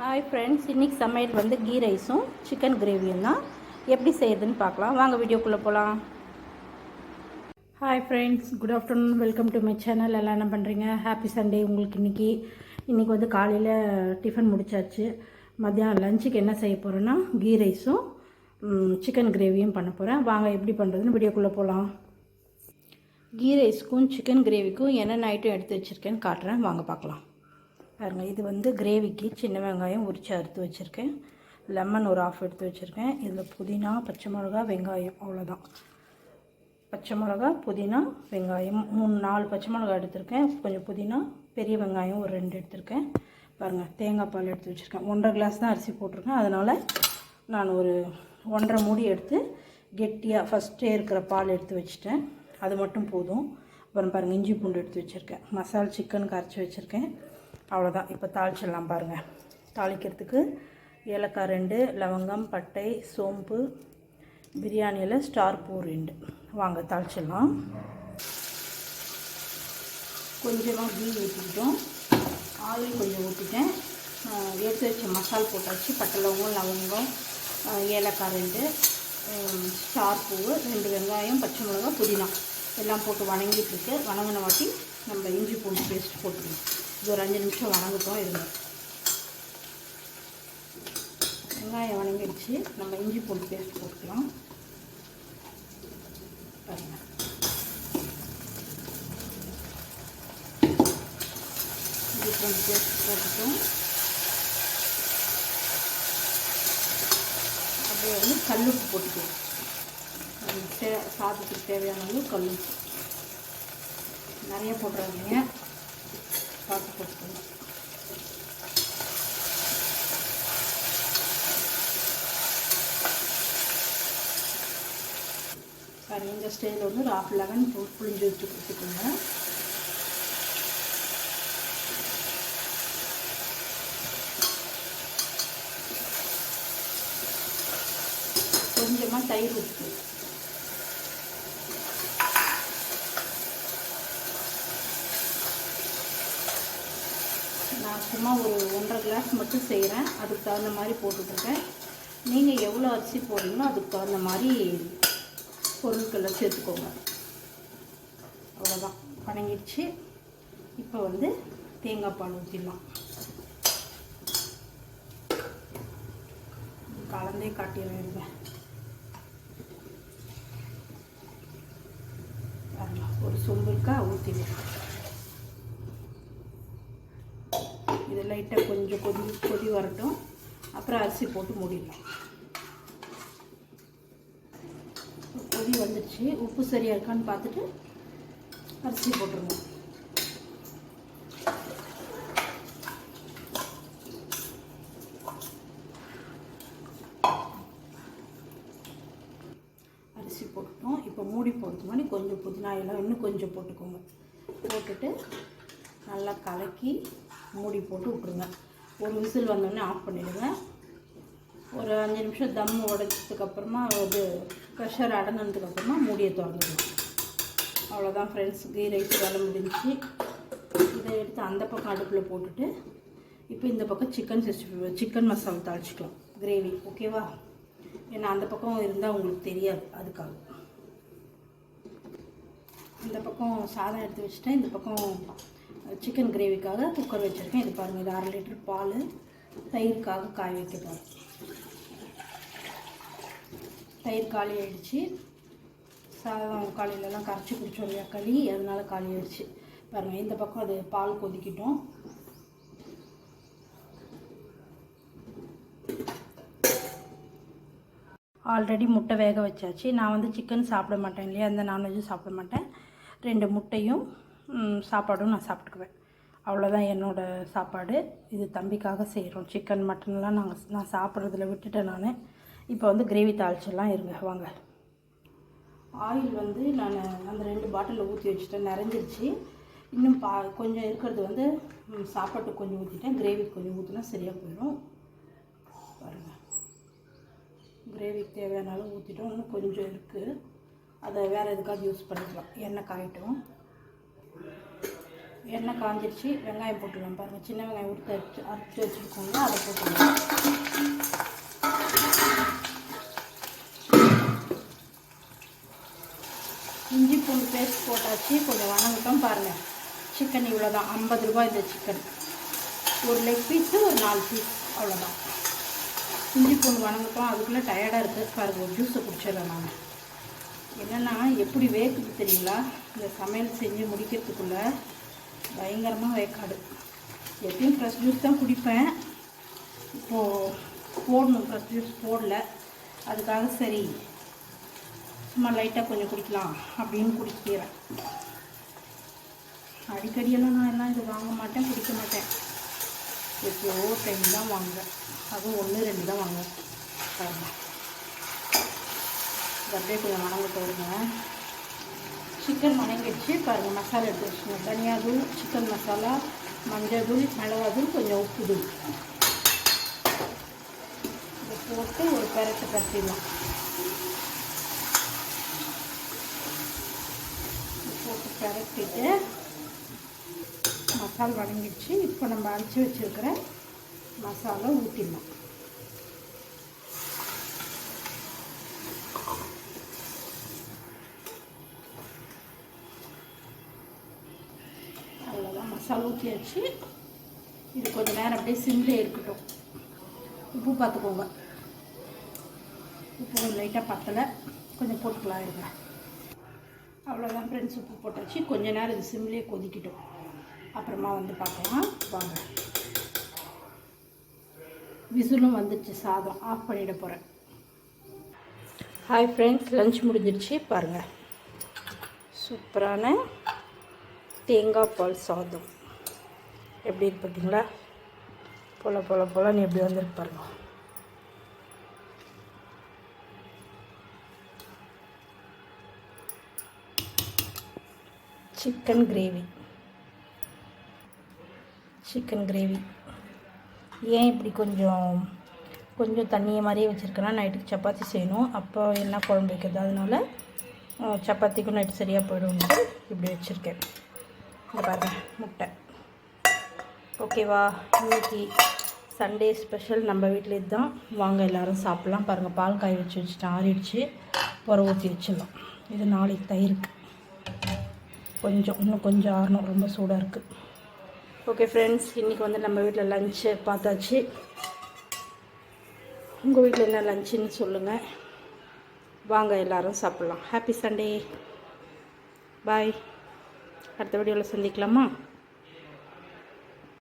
Hi friends இன்றைக்கி சமையல் வந்து கீ ரைஸும் சிக்கன் கிரேவியும் தான். எப்படி செய்யுதுன்னு பார்க்கலாம். வாங்க வீடியோக்குள்ளே போகலாம் hi friends good afternoon welcome to my channel எல்லாம் என்ன பண்ணுறீங்க ஹாப்பி சண்டே உங்களுக்கு இன்றைக்கி இன்றைக்கி வந்து காலையில் டிஃபன் முடிச்சாச்சு. மத்தியானம் லஞ்சுக்கு என்ன செய்ய போகிறேன்னா கீ ரைஸும் சிக்கன் கிரேவியும் பண்ண போகிறேன் வாங்க எப்படி பண்ணுறதுன்னு வீடியோக்குள்ளே போகலாம் கீ ரைஸ்க்கும் சிக்கன் கிரேவிக்கும் என்னென்ன ஐட்டம் எடுத்து வச்சுருக்கேன்னு காட்டுறேன். வாங்க பார்க்கலாம். பாருங்கள் இது வந்து கிரேவிக்கு சின்ன வெங்காயம் உரிச்சு அறுத்து வச்சுருக்கேன். லெமன் ஒரு ஆஃப் எடுத்து வச்சுருக்கேன். இதில் புதினா பச்சை மிளகா வெங்காயம் அவ்வளோதான் பச்சை மிளகா புதினா வெங்காயம். மூணு நாலு பச்சை மிளகா எடுத்திருக்கேன். கொஞ்சம் புதினா பெரிய வெங்காயம் ஒரு ரெண்டு எடுத்திருக்கேன். பாருங்கள் தேங்காய் பால் எடுத்து வச்சுருக்கேன். ஒன்றரை கிளாஸ் தான் அரிசி போட்டிருக்கேன். அதனால் நான் ஒரு ஒன்றரை மூடி எடுத்து கெட்டியாக ஃபஸ்ட்டே இருக்கிற பால் எடுத்து வச்சுட்டேன். அது மட்டும் போதும். அப்புறம் பாருங்கள் இஞ்சி பூண்டு எடுத்து வச்சுருக்கேன். மசால் சிக்கன் கரைச்சி வச்சுருக்கேன். அவ்வளோதான் இப்போ தாளிச்சிடலாம் பாருங்கள் தாளிக்கிறதுக்கு ஏலக்காய் ரெண்டு லவங்கம் பட்டை சோம்பு பிரியாணியில் ஸ்டார் பூ ரெண்டு. வாங்க தாளிச்சிடலாம். கொஞ்சமாக கீ ஊற்றிக்கிட்டோம் ஆயில் கொஞ்சம் ஊற்றிட்டேன் எடுத்து வச்ச மசால் போட்டாச்சு. பட்டை லவங்கம் லவங்கம் ஏலக்காய் ரெண்டு ஸ்டார் பூவு ரெண்டு வெங்காயம் பச்சை மிளகா புதினா. எல்லாம் போட்டு வணங்கிட்டு இருக்கு. வணங்கின வாட்டி நம்ம இஞ்சி பூண்டு பேஸ்ட் போட்டுக்கணும் இது ஒரு அஞ்சு நிமிஷம் வணங்கட்டும் இருங்க வெங்காயம் வணங்கிடுச்சு. நம்ம இஞ்சி பூண்டு பேஸ்ட் போட்டுக்கலாம். பாருங்க. இஞ்சி பூண்டு பேஸ்ட் போட்டுட்டோம். அப்படியே வந்து கல்லுப்பு போட்டுக்கலாம். தே சாதத்துக்கு தேவையான அளவு கல்லுப்பு. நிறைய போட்டுறாதீங்க. பார்த்து போட்டுக்கணும் பாருங்க இந்த ஸ்டைல் வந்து ஒரு ஆஃப் லெவன் புளிஞ்சு வச்சு கொடுத்துக்கோங்க. கொஞ்சமாக தயிர் ஊற்றிக்கணும் நான் சும்மா ஒரு ஒன்றரை கிளாஸ் மட்டும் செய்கிறேன் அதுக்கு தகுந்த மாதிரி போட்டுட்ருக்கேன். நீங்கள் எவ்வளோ அரிசி போடுறீங்களோ அதுக்கு தகுந்த மாதிரி பொருட்களை சேர்த்துக்கோங்க. அவ்வளோதான் வணங்கிடுச்சு. இப்போ வந்து தேங்காய் பால் ஊற்றிடலாம் கலந்தே காட்டிடுறேன் இருங்க பாருங்க, ஒரு இருக்கா ஊற்றிடுவேன் இது லைட்டாக கொஞ்சம் கொதி கொதி வரட்டும். அப்புறம் அரிசி போட்டு மூடிடலாம். கொதி வந்துடுச்சு. உப்பு சரியாக இருக்கான்னு பார்த்துட்டு அரிசி போட்டுருவோம் அரிசி போட்டுட்டோம். இப்போ மூடி போடுறது மாதிரி கொஞ்சம் புதினா எல்லாம் இன்னும் கொஞ்சம் போட்டுக்கோங்க. போட்டுட்டு நல்லா கலக்கி மூடி போட்டு விட்ருங்க ஒரு விசில் வந்தோடனே ஆஃப் பண்ணிவிடுங்க ஒரு அஞ்சு நிமிஷம் தம் உடைச்சதுக்கப்புறமா இது ப்ரெஷர் அடங்கினதுக்கப்புறமா மூடியை திறந்துடலாம். அவ்வளோதான் ஃப்ரெண்ட்ஸ் கீ ரைஸ் வேலை முடிஞ்சிச்சு. இதை எடுத்து அந்த பக்கம் அடுப்பில் போட்டுட்டு இப்போ இந்த பக்கம் சிக்கன் சிக்ஸ்டி சிக்கன் மசாலா தாளிச்சிக்கலாம். கிரேவி ஓகேவா ஏன்னா அந்த பக்கம் இருந்தால் உங்களுக்கு தெரியாது அதுக்காக. இந்த பக்கம் சாதம் எடுத்து வச்சுட்டேன். இந்த பக்கம் சிக்கன் கிரேவிக்காக குக்கர் வச்சுருக்கேன். இது பாருங்கள் இது அரை லிட்டர் பால். தயிருக்காக காய வைக்க போகிறோம் தயிர் காலி ஆகிடுச்சி சாதம் காலையிலலாம் கரைச்சி குடிச்சோம் இல்லையா களி. அதனால் காலி ஆயிடுச்சு. பாருங்கள் இந்த பக்கம் அது பால் கொதிக்கிட்டோம். ஆல்ரெடி முட்டை வேக வச்சாச்சு. நான் வந்து சிக்கன் சாப்பிட மாட்டேன் இல்லையா அந்த நான்வெஜ்ஜும் சாப்பிட மாட்டேன். ரெண்டு முட்டையும் சாப்பாடும் நான் சாப்பிட்டுக்குவேன். அவ்வளோதான் என்னோடய சாப்பாடு. இது தம்பிக்காக செய்கிறோம் சிக்கன் மட்டன்லாம் நாங்கள் நான் சாப்பிட்றதுல விட்டுட்டேன் நான். இப்போ வந்து கிரேவி தாளிச்செல்லாம் இருங்க வாங்க. ஆயில் வந்து நான் அந்த ரெண்டு பாட்டிலில் ஊற்றி வச்சுட்டேன். நிறைஞ்சிருச்சு. இன்னும் பா கொஞ்சம் இருக்கிறது வந்து சாப்பாட்டுக்கு கொஞ்சம் ஊற்றிட்டேன் கிரேவிக்கு கொஞ்சம் ஊற்றினா சரியாக போயிடும் பாருங்கள் கிரேவிக்கு தேவையான அளவு ஊற்றிட்டோம் இன்னும் கொஞ்சம் இருக்குது அதை வேறு எதுக்காவது யூஸ் பண்ணிக்கலாம். எண்ணெய் காயிட்டும். எண்ணெய் காஞ்சிருச்சு வெங்காயம் போட்டுடலாம் பாருங்கள் சின்ன வெங்காயம் உடுத்து அரைச்சி அரைச்சி வச்சுருக்கோங்க அதை போட்டுடலாம் இஞ்சி பூண்டு பேஸ்ட் போட்டாச்சு கொஞ்சம் வணங்கட்டும் பாருங்கள் சிக்கன் இவ்வளோ தான் ஐம்பது ரூபாய் இந்த சிக்கன் ஒரு லெக் பீஸு ஒரு நாலு பீஸ் அவ்வளோதான் இஞ்சி பூண்டு வணங்கட்டும் அதுக்குள்ளே டயர்டாக இருக்குது பாருங்கள் ஒரு ஜூஸை குடிச்சிடலாம் நான் என்னென்னா எப்படி வேக்குது தெரியுங்களா? இந்த சமையல் செஞ்சு முடிக்கிறதுக்குள்ளே பயங்கரமாக வேக்காடு. எப்பயும் ஃப்ரெஷ் ஜூஸ் தான் குடிப்பேன். இப்போது போடணும் ஃப்ரெஷ் ஜூஸ் போடல. அதுக்காக சரி சும்மா லைட்டாக கொஞ்சம் குடிக்கலாம் அப்படின்னு குடிக்கிறேன். அடிக்கடியெல்லாம் நான் எல்லாம் இது வாங்க மாட்டேன் குடிக்க மாட்டேன். எப்போ டைம் தான் வாங்குவேன். அதுவும் ஒன்று ரெண்டு தான் வாங்குவேன். பாருங்கள் அப்படியே கொஞ்சம் வணங்கிட்டு வருங்க சிக்கன் வணங்கிடுச்சு பாருங்கள் மசாலா எடுத்து வச்சுக்கோங்க. தனியாதூள் சிக்கன் மசாலா மஞ்சள் தூள் மிளகாதூள் கொஞ்சம் உப்பு தூள் இதை போட்டு ஒரு பெரட்டு கட்டிடலாம். போட்டு பெரட்டிட்டு மசால் வணங்கிடுச்சு. இப்போ நம்ம அரைச்சி வச்சுருக்கிற மசாலா ஊற்றிடலாம் அவ்வளோதான் மசாலா ஊற்றியாச்சு இது கொஞ்சம் நேரம் அப்படியே சிம்லே இருக்கட்டும். உப்பு பார்த்துக்கோங்க. உப்பு கொஞ்சம் லைட்டாக பத்தலை. கொஞ்சம் போட்டுக்கலாம் இருங்க. அவ்வளோதான் ஃப்ரெண்ட்ஸ் உப்பு போட்டாச்சு. கொஞ்ச நேரம் இது சிம்லேயே கொதிக்கட்டும். அப்புறமா வந்து பார்க்கலாம். வாங்க. விசிலும் வந்துடுச்சு சாதம். ஆஃப் பண்ணிட போகிறேன் ஹாய் ஃப்ரெண்ட்ஸ் லஞ்ச் முடிஞ்சிருச்சு பாருங்கள் சூப்பரான தேங்காய் பால் சாதம். எப்படி இருக்கு பார்த்தீங்களா பொல போல நீ எப்படி வந்துருக்கு பாருங்க. சிக்கன் கிரேவி சிக்கன் கிரேவி ஏன் இப்படி கொஞ்சம் கொஞ்சம் தண்ணியை மாதிரியே வச்சுருக்கேன்னா நைட்டுக்கு சப்பாத்தி செய்யணும். அப்போ என்ன குழம்பு வைக்கிறது? அதனால சப்பாத்திக்கும் நைட்டு சரியாக போயிடும் இப்படி வச்சுருக்கேன். இந்த பாருங்கள் முட்டை. ஓகேவா? இன்னைக்கு சண்டே ஸ்பெஷல் நம்ம வீட்டில் இதுதான். வாங்க எல்லாரும் சாப்பிட்லாம். பாருங்கள் பால் காய வச்சு வச்சுட்டு ஆறிடுச்சு. புற ஊற்றி வச்சிடலாம். இது நாளைக்கு தயிருக்கு. கொஞ்சம் இன்னும் கொஞ்சம் ஆறணும். ரொம்ப சூடாக இருக்குது ஓகே ஃப்ரெண்ட்ஸ் இன்றைக்கி வந்து நம்ம வீட்டில் லஞ்சு பார்த்தாச்சு. உங்கள் வீட்டில் என்ன லஞ்சுன்னு சொல்லுங்கள் வாங்க எல்லோரும் சாப்பிட்லாம். ஹாப்பி சண்டே பாய் அடுத்த வீடியோவில் சந்திக்கலாமா?